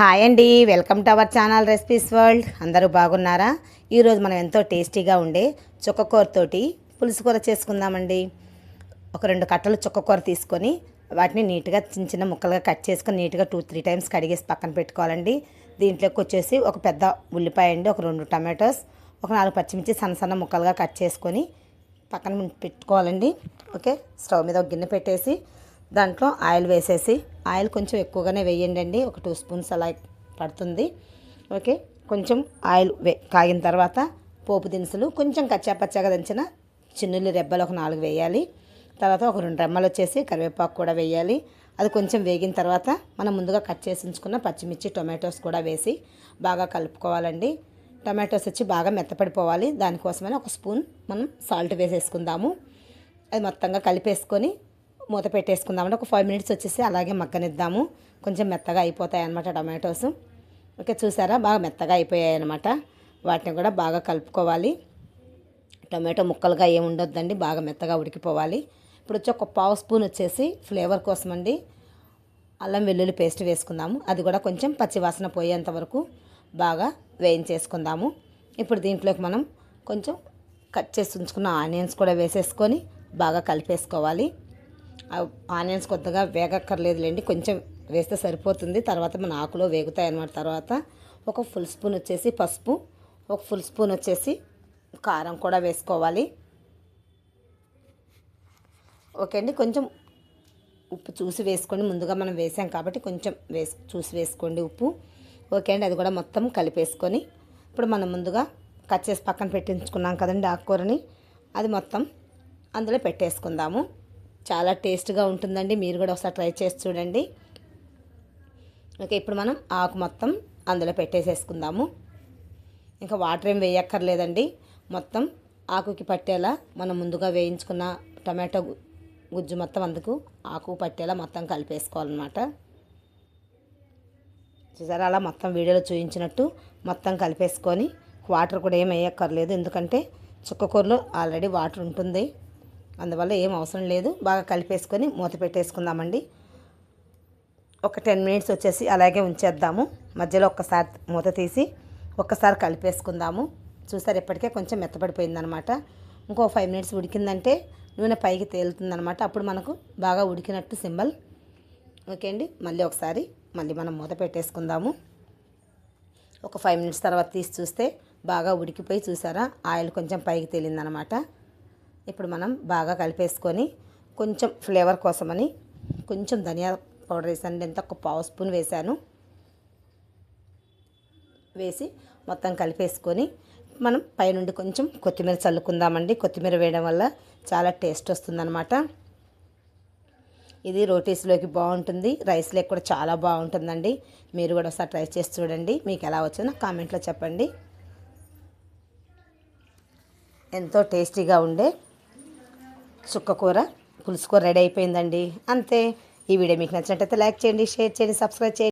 Hi అండి welcome to our channel recipes world. అందరూ బాగున్నారా? ఈరోజు మనం ఎంతో టేస్టీగా ఉండే చుక్కకూరతోటి పులుసు కూర చేసుకుందామండి. ఒక రెండు కట్టలు చుక్కకూర తీసుకొని వాటిని నీట్గా చిన్న చిన్న ముక్కలుగా కట్ చేసుకొని నీట్గా టూ త్రీ టైమ్స్ కడిగేసి పక్కన పెట్టుకోవాలండి. దీంట్లోకి వచ్చేసి ఒక పెద్ద ఉల్లిపాయ అండి ఒక రెండు టమాటోస్ ఒక నాలుగు పచ్చిమిర్చి సన్న సన్న ముక్కలుగా కట్ చేసుకొని పక్కన పెట్టుకోవాలండి. ఓకే స్టవ్ మీద ఒక గిన్నె పెట్టేసి దాంట్లో ఆయిల్ వేసేసి ఆయిల్ కొంచెం ఎక్కువగానే వేయండి అండి ఒక టూ స్పూన్స్ అలా పడుతుంది. ఓకే? కొంచెం ఆయిల్ వే కాగిన తర్వాత పోపు దినుసులు కొంచెం కచ్చాపచ్చాగా దంచిన చిన్నుల్లి రెబ్బలు ఒక నాలుగు వేయాలి. తర్వాత ఒక రెండు రెమ్మలు వచ్చేసి కరివేపాకు కూడా వేయాలి. అది కొంచెం వేగిన తర్వాత మనం ముందుగా కట్ చేసి ఉంచుకున్న పచ్చిమిర్చి టొమాటోస్ కూడా వేసి బాగా కలుపుకోవాలండి. టమాటోస్ వచ్చి బాగా మెత్తపడిపోవాలి. దానికోసమని ఒక స్పూన్ మనం సాల్ట్ వేసేసుకుందాము. అది మొత్తంగా కలిపేసుకొని మూత పెట్టేసుకుందామంటే ఒక ఫైవ్ మినిట్స్ వచ్చేసి అలాగే మగ్గనిద్దాము. కొంచెం మెత్తగా అయిపోతాయి అనమాట టమాటోస్. ఓకే చూసారా? బాగా మెత్తగా అయిపోయాయి అనమాట వాటిని కూడా బాగా కలుపుకోవాలి. టమాటో ముక్కలుగా ఏమి ఉండొద్దండి బాగా మెత్తగా ఉడికిపోవాలి. ఇప్పుడు వచ్చి ఒక పావు స్పూన్ వచ్చేసి ఫ్లేవర్ కోసం అండి అల్లం వెల్లుల్లి పేస్ట్ వేసుకుందాము. అది కూడా కొంచెం పచ్చివాసన పోయేంత వరకు బాగా వేయించేసుకుందాము. ఇప్పుడు దీంట్లోకి మనం కొంచెం కట్ చేసి ఉంచుకున్న ఆనియన్స్ కూడా వేసేసుకొని బాగా కలిపేసుకోవాలి. ఆనియన్స్ కొద్దిగా వేగక్కర్లేదులేండి కొంచెం వేస్తే సరిపోతుంది. తర్వాత మన ఆకులో వేగుతాయి అన్నమాట తర్వాత ఒక ఫుల్ స్పూన్ వచ్చేసి పసుపు ఒక ఫుల్ స్పూన్ వచ్చేసి కారం కూడా వేసుకోవాలి. ఓకే అండి కొంచెం ఉప్పు చూసి వేసుకోండి. ముందుగా మనం వేసాం కాబట్టి కొంచెం వేసి చూసి వేసుకోండి ఉప్పు. ఓకే అండి అది కూడా మొత్తం కలిపేసుకొని. ఇప్పుడు మనం ముందుగా కట్ చేసి పక్కన పెట్టించుకున్నాం కదండి ఆకుకూరని అది మొత్తం అందులో పెట్టేసుకుందాము. చాలా టేస్ట్గా ఉంటుందండి. మీరు కూడా ఒకసారి ట్రై చేసి చూడండి. ఓకే ఇప్పుడు మనం ఆకు మొత్తం అందులో పెట్టేసేసుకుందాము. ఇంకా వాటర్ ఏం వేయక్కర్లేదండి. మొత్తం ఆకుకి పట్టేలా మనం ముందుగా వేయించుకున్న టమాటో గుజ్జు మొత్తం అందుకు ఆకు పట్టేలా మొత్తం కలిపేసుకోవాలన్నమాట. చూసారా? అలా మొత్తం వీడియోలో చూపించినట్టు మొత్తం కలిపేసుకొని వాటర్ కూడా ఏం వేయక్కర్లేదు. ఎందుకంటే చుక్కకూరలో ఆల్రెడీ వాటర్ ఉంటుంది. అందువల్ల ఏం అవసరం లేదు. బాగా కలిపేసుకొని మూత పెట్టేసుకుందామండి. ఒక టెన్ మినిట్స్ వచ్చేసి అలాగే ఉంచేద్దాము. మధ్యలో ఒక్కసారి మూత తీసి ఒక్కసారి కలిపేసుకుందాము. చూసారు ఇప్పటికే కొంచెం మెత్తపడిపోయిందనమాట ఇంకో ఫైవ్ మినిట్స్ ఉడికిందంటే నూనె పైకి తేలుతుందనమాట. అప్పుడు మనకు బాగా ఉడికినట్టు సింబల్. ఓకే అండి. మళ్ళీ ఒకసారి మళ్ళీ మనం మూత పెట్టేసుకుందాము. ఒక ఫైవ్ మినిట్స్ తర్వాత తీసి చూస్తే బాగా ఉడికిపోయి చూసారా? ఆయిల్ కొంచెం పైకి తేలిందనమాట. ఇప్పుడు మనం బాగా కలిపేసుకొని కొంచెం ఫ్లేవర్ కోసమని కొంచెం ధనియా పౌడర్ వేసాను. ఎంత ఒక పావు స్పూన్ వేసాను. వేసి మొత్తం కలిపేసుకొని మనం పైనుండి కొంచెం కొత్తిమీర చల్లుకుందామండి. కొత్తిమీర వేయడం వల్ల చాలా టేస్ట్ వస్తుందన్నమాట. ఇది రోటీస్లోకి బాగుంటుంది. రైస్లోకి కూడా చాలా బాగుంటుందండి. మీరు కూడా ఒకసారి ట్రై చేసి చూడండి. మీకు ఎలా వచ్చిందో కామెంట్లో చెప్పండి. ఎంతో టేస్టీగా ఉండే చుక్కకూర పులుసు కూర రెడీ అయిపోయిందండి. అంతే. ఈ వీడియో మీకు నచ్చినట్టయితే లైక్ చేయండి షేర్ చేయండి సబ్స్క్రైబ్ చేయండి.